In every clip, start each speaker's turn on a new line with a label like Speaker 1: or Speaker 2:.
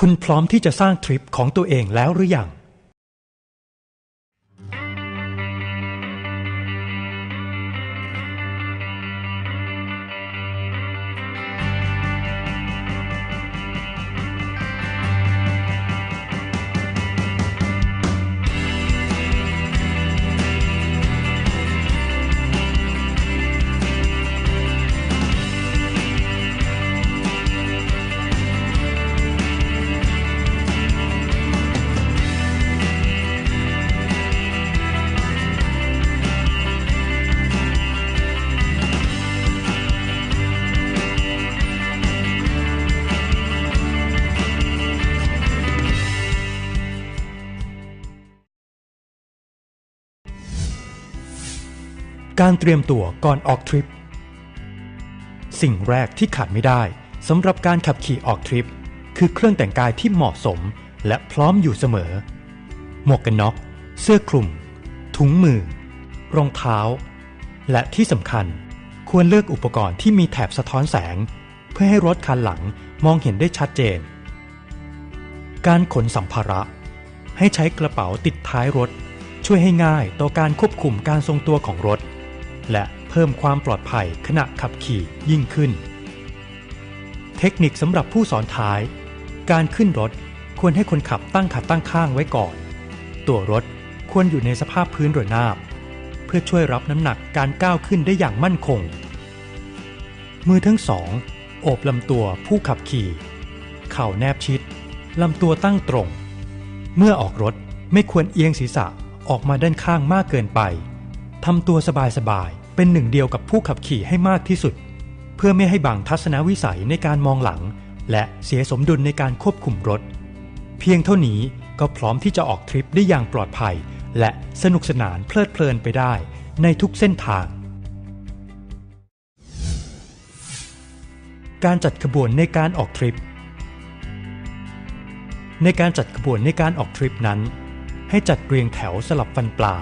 Speaker 1: คุณพร้อมที่จะสร้างทริปของตัวเองแล้วหรือยัง การเตรียมตัวก่อนออกทริป สิ่งแรกที่ขาดไม่ได้สำหรับการขับขี่ออกทริป คือเครื่องแต่งกายที่เหมาะสมและพร้อมอยู่เสมอ หมวกกันน็อก เสื้อคลุม ถุงมือ รองเท้า และที่สำคัญ ควรเลือกอุปกรณ์ที่มีแถบสะท้อนแสง เพื่อให้รถคันหลังมองเห็นได้ชัดเจน การขนสัมภาระ ให้ใช้กระเป๋าติดท้ายรถ ช่วยให้ง่ายต่อการควบคุมการทรงตัวของรถ และเพิ่มความปลอดภัยขณะขับขี่ยิ่งขึ้น เทคนิคสำหรับผู้สอนท้าย การขึ้นรถควรให้คนขับตั้งขาตั้งข้างไว้ก่อน ตัวรถควรอยู่ในสภาพพื้นระนาบ เพื่อช่วยรับน้ำหนักการก้าวขึ้นได้อย่างมั่นคง มือทั้งสองโอบลำตัวผู้ขับขี่ เข่าแนบชิดลำตัวตั้งตรง เมื่อออกรถไม่ควรเอียงศีรษะออกมาด้านข้างมากเกินไป ทำตัวสบายๆ เป็นหนึ่งเดียวกับผู้ขับขี่ให้มากที่สุด เพื่อไม่ให้บังทัศนวิสัยในการมองหลัง และเสียสมดุลในการควบคุมรถ เพียงเท่านี้ก็พร้อมที่จะออกทริปได้อย่างปลอดภัย และสนุกสนานเพลิดเพลินไปได้ในทุกเส้นทาง การจัดขบวนในการออกทริป ในการจัดขบวนในการออกทริปนั้น ให้จัดเรียงแถวสลับฟันปลา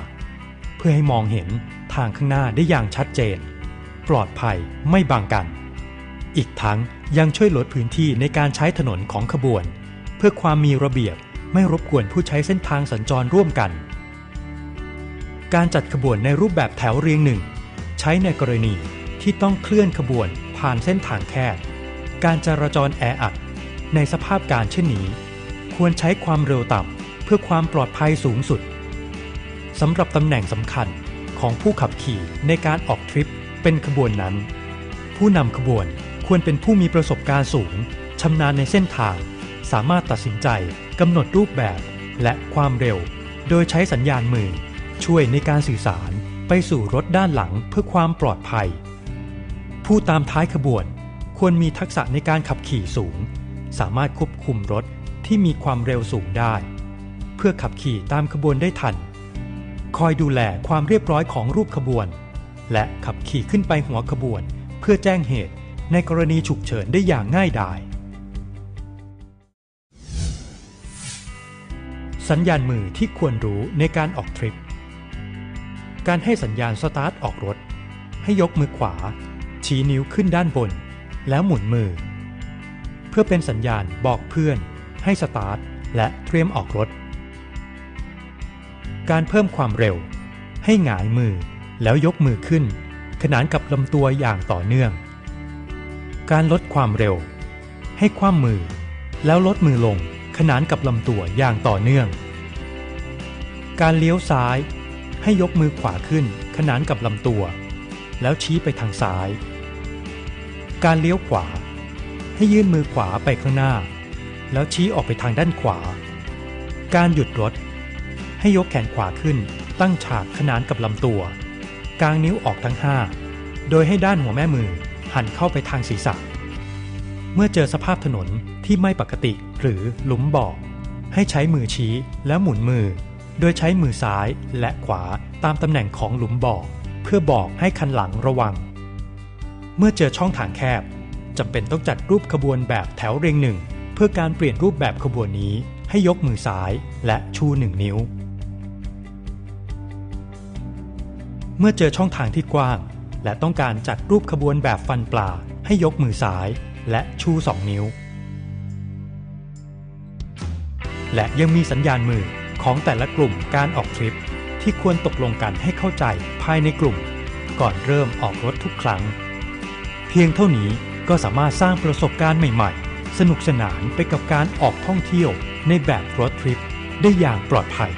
Speaker 1: พื่อให้มองเห็นทางข้างหน้าได้อย่างชัดเจน ปลอดภัยไม่บังกัน อีกทั้งยังช่วยลดพื้นที่ในการใช้ถนนของขบวน เพื่อความมีระเบียบไม่รบกวนผู้ใช้เส้นทางสัญจรร่วมกัน การจัดขบวนในรูปแบบแถวเรียงหนึ่ง ใช้ในกรณีที่ต้องเคลื่อนขบวนผ่านเส้นทางแคบ การจราจรแออัด ในสภาพการเช่นนี้ ควรใช้ความเร็วต่ำเพื่อความปลอดภัยสูงสุด สำหรับตำแหน่งสำคัญของผู้ขับขี่ในการออกทริปเป็นขบวนนั้น ผู้นำขบวนควรเป็นผู้มีประสบการณ์สูงชำนาญในเส้นทาง สามารถตัดสินใจกำหนดรูปแบบและความเร็ว โดยใช้สัญญาณมือ ช่วยในการสื่อสารไปสู่รถด้านหลังเพื่อความปลอดภัย ผู้ตามท้ายขบวน ควรมีทักษะในการขับขี่สูง สามารถควบคุมรถที่มีความเร็วสูงได้ เพื่อขับขี่ตามขบวนได้ทัน คอยดูแลความเรียบร้อยของรูปขบวน และขับขี่ขึ้นไปหัวขบวน เพื่อแจ้งเหตุในกรณีฉุกเฉินได้อย่างง่ายดาย สัญญาณมือที่ควรรู้ในการออกทริป การให้สัญญาณสตาร์ทออกรถ ให้ยกมือขวา ชี้นิ้วขึ้นด้านบน แล้วหมุนมือ เพื่อเป็นสัญญาณบอกเพื่อน ให้สตาร์ทและเตรียมออกรถ การเพิ่มความเร็ว ให้หงายมือแล้วยกมือขึ้น ขนานกับลำตัวอย่างต่อเนื่อง การลดความเร็ว ให้คว่ำมือ แล้วลดมือลงขนานกับลำตัวอย่างต่อเนื่อง การเลี้ยวซ้าย ให้ยกมือขวาขึ้น ขนานกับลำตัว แล้วชี้ไปทางซ้าย การเลี้ยวขวา ให้ยื่นมือขวาไปข้างหน้า แล้วชี้ออกไปทางด้านขวา การหยุดรถ ให้ยกแขนขวาขึ้น ตั้งฉากขนานกับลำตัว กางนิ้วออกทั้งห้าโดยให้ด้านหัวแม่มือหันเข้าไปทางศีรษะ เมื่อเจอสภาพถนนที่ไม่ปกติหรือหลุมบ่อให้ใช้มือชี้แล้วหมุนมือ โดยใช้มือซ้ายและขวาตามตำแหน่งของหลุมบ่อเพื่อบอกให้คันหลังระวัง เมื่อเจอช่องทางแคบจำเป็นต้องจัดรูปขบวนแบบแถวเรียงหนึ่ง เพื่อการเปลี่ยนรูปแบบขบวนนี้ให้ยกมือซ้ายและชูหนึ่งนิ้ว เมื่อเจอช่องทางที่กว้าง และต้องการจัดรูปขบวนแบบฟันปลาให้ยกมือซ้ายและชู 2 นิ้ว และยังมีสัญญาณมือของแต่ละกลุ่มการออกทริป ที่ควรตกลงกันให้เข้าใจภายในกลุ่ม ก่อนเริ่มออกรถทุกครั้ง เพียงเท่านี้ก็สามารถสร้างประสบการณ์ใหม่ ๆ สนุกสนานไปกับการออกท่องเที่ยวในแบบรถทริปได้อย่างปลอดภัย